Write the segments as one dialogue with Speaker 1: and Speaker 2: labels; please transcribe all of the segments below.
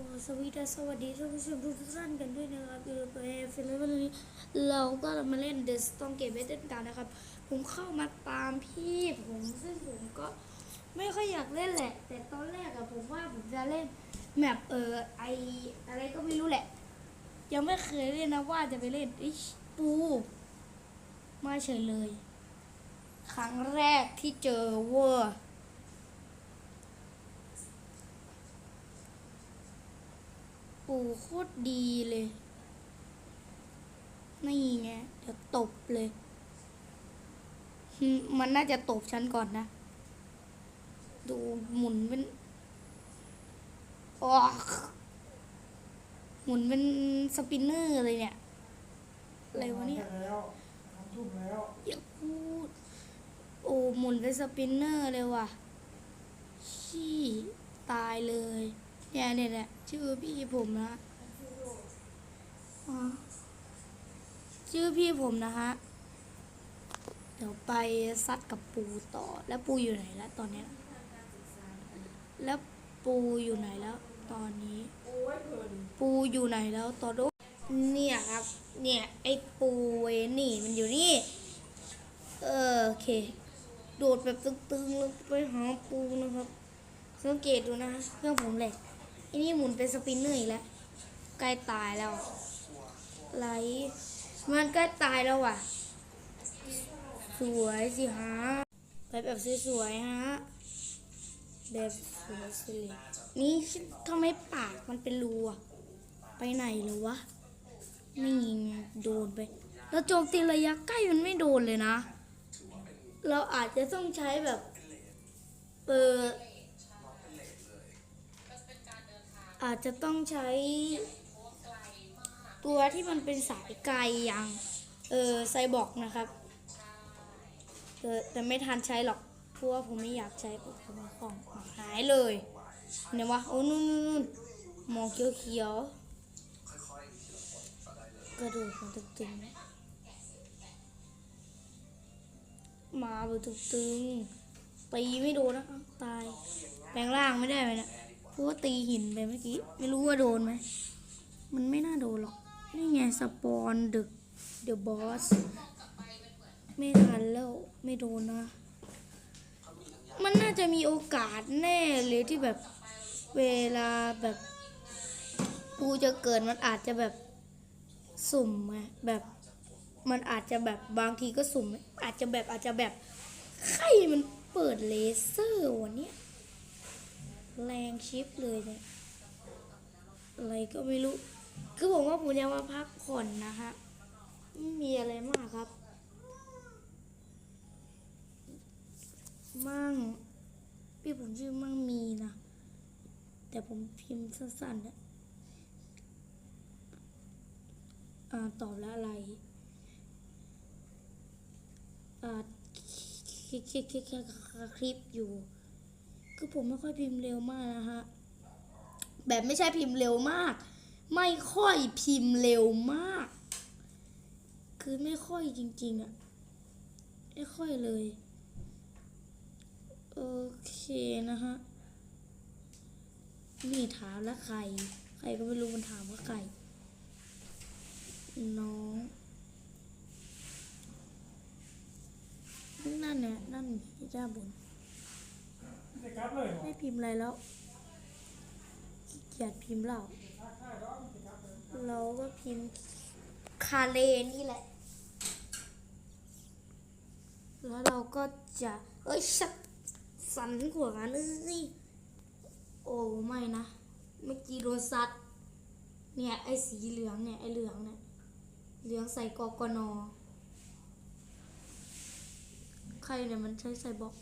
Speaker 1: สวัสดีสวัสดีท่านผู้ชมทุกท่านกันด้วยนะครับอยู่กับเอฟแล้ววันนี้เราก็มาเล่น The Storm Game เล่นกันนะครับ ผมเข้ามาตามพี่ผมซึ่งผมก็ไม่ค่อยอยากเล่นแหละ แต่ตอนแรกอะผมว่าผมจะเล่นแมปเออไออะไรก็ไม่รู้แหละ ยังไม่เคยเล่นนะว่าจะไปเล่นอิชปูมาเฉยเลย ครั้งแรกที่เจอเวอร์ ปูโคตรดีเลย นี่ไงเดี๋ยวตบเลยหึมันน่าจะตบฉันก่อนนะ ดูหมุนเป็นออกหมุนเป็นสปินเนอร์เลยเนี่ย อะไรวะเนี่ย
Speaker 2: แล้วทำทุ่มแล้ว
Speaker 1: อย่าพูด โอ้หมุนเป็นสปินเนอร์เลยว่ะ ชี้ตายเลย เนี่ยเนี่ยเนี่ยชื่อพี่ผมนะอชื่อพี่ผมนะฮะ เดี๋ยวไปซัดกับปูต่อ แล้วปูอยู่ไหนแล้วตอนนี้ แล้วปูอยู่ไหนแล้ว ตอนนี้ ปูอยู่ไหนแล้วตอนนี้เนี่ยครับ เนี่ยไอ้ปูเวนี่มันอยู่นี่ เออโอเค โดดแบบตึงๆลงไปหาปูนะครับ สังเกตดูนะเครื่องผมแหลก อันนี้หมุนเป็นสปินเนอร์อีกแล้วใกล้ตายแล้วไหลมันใกล้ตายแล้วอะ สวยสิฮะไปแบบสวยๆฮะแบบสวยสินี่ทำไมปากมันเป็นรูอะไปไหนเลยวะนี่ไงโดนไปแล้วโจมตีระยะใกล้มันไม่โดนเลยนะ เราอาจจะต้องใช้แบบเออ อาจจะต้องใช้ ตัวที่มันเป็นสายไกลอย่าง เออไซบอกนะครับแต่ไม่ทันใช้หรอกเพราะว่าผมไม่อยากใช้ผมของของหายเลยเนี่ยวะโอ้นู่นนู่นมองเขียวเขียวกระโดดมาตึงๆมาแบบตึงๆตีไม่โดนนะตายแปลงร่างไม่ได้ไหมนะเพ ราะว่าตีหินไปเมื่อกี้ ไม่รู้ว่าโดนไหม มันไม่น่าโดนหรอก นี่ไงสปอนดึก เดอะบอส ไม่ทันแล้ว ไม่โดนนะ มันน่าจะมีโอกาสแน่เลยที่แบบเวลาแบบปูจะเกิดมันอาจจะแบบสุ่มไงแบบมันอาจจะแบบบางทีก็สุ่ม อาจจะแบบอาจจะแบบใครมันเปิดเลเซอร์วันนี้ แรงชิปเลยเนี่ยอะไรก็ไม่รู้ คือผมว่าผมจะมาพักผ่อนนะฮะไม่มีอะไรมากครับ มั่ง พี่ผมชื่อมั่งมีนะ แต่ผมพิมพ์สั้นๆนะอ่าตอบแล้วอะไร อ่าคลิปอยู่ คือผมไม่ค่อยพิมพ์เร็วมากนะฮะ แบบไม่ใช่พิมพ์เร็วมาก ไม่ค่อยพิมพ์เร็วมาก คือไม่ค่อยจริงๆอะไม่ค่อยเลย โอเคนะฮะ นี่ถามแล้วใคร ใครก็ไม่รู้มันถามว่าใคร น้องนั่นเนี่ยนั่นที่ด้านบน
Speaker 2: ไม่ได้กลับเลย
Speaker 1: ไม่พิมพ์อะไรแล้วขี้เกียจพิมพ์เราเราก็พิมพ์คาเลนี่แหละ แล้วเราก็จะเอ้ยชักสันหัวกันเอ้ยโอ้ไม่นะเมื่อกี้โดนซัดเนี่ยไอ้สีเหลืองเนี่ยไอ้เหลืองเนี่ยเหลืองใส่กกนใครเนี่ยมันใช้ใส่บอก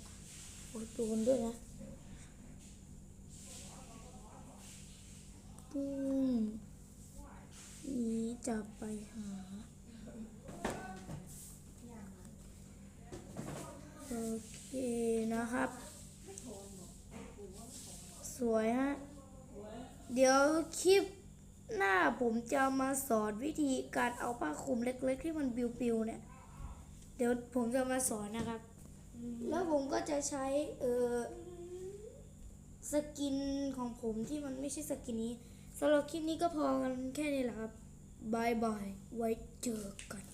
Speaker 1: โอ้ยโดนด้วยนะปุ้งนี้จะไปหาโอเคนะครับ สวยฮะ เดี๋ยวคลิปหน้าผมจะมาสอนวิธีการเอาผ้าคลุมเล็กๆ ที่มันปิวๆเนี่ย เดี๋ยวผมจะมาสอนนะครับ แล้วผมก็จะใช้เออสกินของผมที่มันไม่ใช่สกินนี้สำหรับคลิปนี้ก็พอกันแค่นี้แหละครับบายบาย ไว้เจอกัน